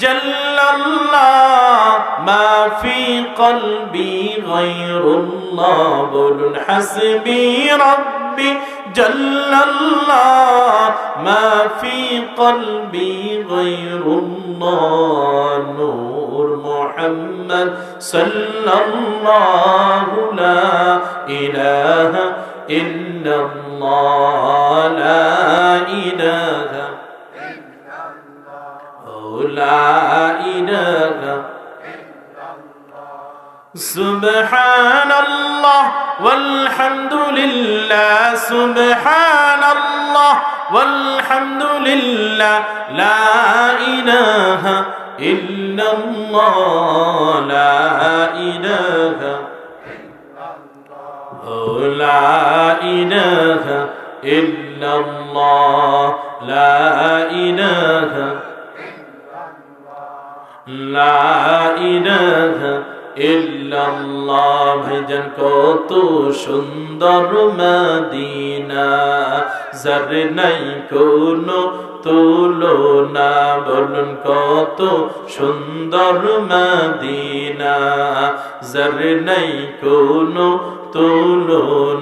جل الله ما في قلبي غير الله قل حسبي ربي جل الله ما في قلبي غير الله نور محمد صلى الله لا إله إلا الله لا إله لا إله سبحان الله والحمد لله سبحان الله والحمد لله لا إله إلا الله لا إله لا إله إلا الله لا إله ভাইজান কত সুন্দর মদিনা যার নাই কোনো না বলুন কত সুন্দর মদিনা যার নাই কোনো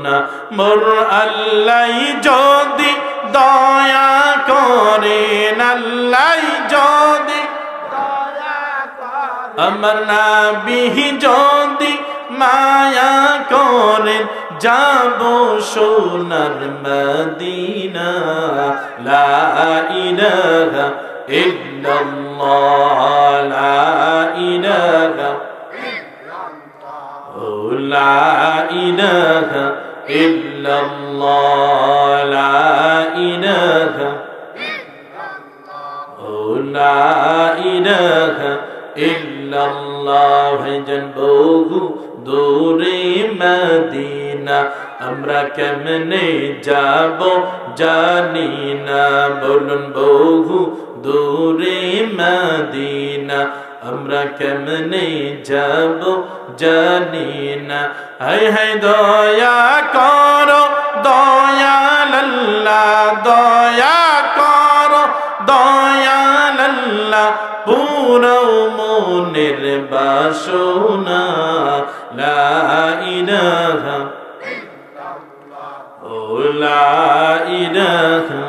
না মোর আল্লাহ যদি দয়া করেন আল্লাহ আমার নাবিহি যদি মায়া করেন যাব সোনার মদিনা লা ইলাহা লা ভাই জান বহু দূরে মদিনা আমরা কেমনে যাব জানি না বলুন বহু দূরে মদিনা আমরা কেমনে যাব জানি না হায় হায় দয়া কর দয়াল আল্লাহ দয়া কর দয়াল আল্লাহ পুনও মনের বাসনা লা ইলাহা ও লা ইলাহা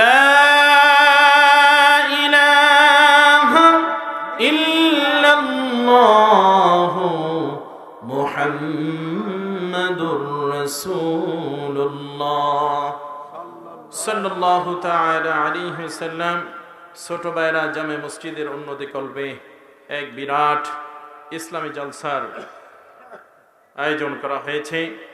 লা ইলাহা ইল্লাল্লাহ মুহাম্মাদুর রাসূলুল্লাহ সাল্লাল্লাহু তাআলা আলাইহি ওয়াসাল্লাম ছোট বাইরা জামে মসজিদের উন্নতি কল্পে এক বিরাট ইসলামী জলসার আয়োজন করা হয়েছে